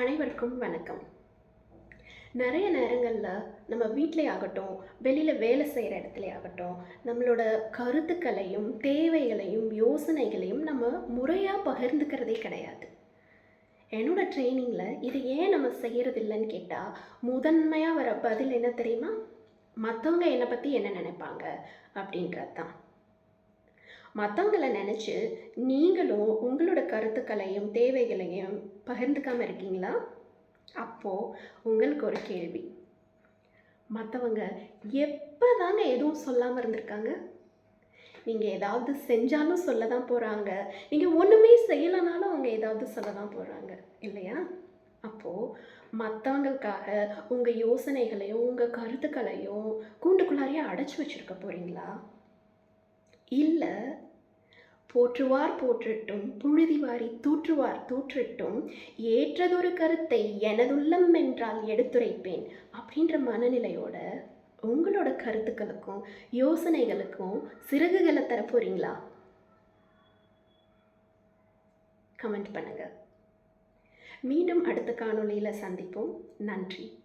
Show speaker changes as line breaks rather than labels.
அனைவருக்கும் வணக்கம். நிறைய நேரங்களில் நம்ம வீட்டிலே ஆகட்டும் வெளியில் வேலை செய்கிற இடத்துல ஆகட்டும் நம்மளோட கருத்துக்களையும் தேவைகளையும் யோசனைகளையும் நம்ம முறையாக பகிர்ந்துக்கிறதே கிடையாது. என்னோட ட்ரைனிங்கில் இது ஏன் நம்ம செய்கிறதில்லன்னு கேட்டால் முதன்மையாக வர பதில் என்ன தெரியுமா? மற்றவங்க என்னை பற்றி என்ன நினைப்பாங்க அப்படின்றது தான். மற்றவங்கள நினச்சி நீங்களும் உங்களோட கருத்துக்களையும் தேவைகளையும் பகிர்ந்துக்காமல் இருக்கீங்களா? அப்போது உங்களுக்கு ஒரு கேள்வி. மற்றவங்க எப்போ தாங்க எதுவும் சொல்லாமல் இருந்திருக்காங்க? நீங்கள் ஏதாவது செஞ்சாலும் சொல்ல தான் போகிறாங்க நீங்கள் ஒன்றுமே செய்யலைனாலும் அவங்க ஏதாவது சொல்ல தான் போகிறாங்க இல்லையா? அப்போது மற்றவங்களுக்காக உங்கள் யோசனைகளையும் உங்கள் கருத்துக்களையும் கூண்டுக்குள்ளாரையே அடைச்சி வச்சுருக்க போகிறீங்களா இல்லை போற்றுவார் போற்றட்டும் புழுதி வாரி தூற்றுவார் தூற்றட்டும் ஏற்றதொரு கருத்தை எனதுள்ளம் என்றால் எடுத்துரைப்பேன் அப்படின்ற மனநிலையோட உங்களோட கருத்துக்களுக்கும் யோசனைகளுக்கும் சிறகுகளை தர போறீங்களா கமெண்ட் பண்ணுங்க. மீண்டும் அடுத்த காணொளியில் சந்திப்போம். நன்றி.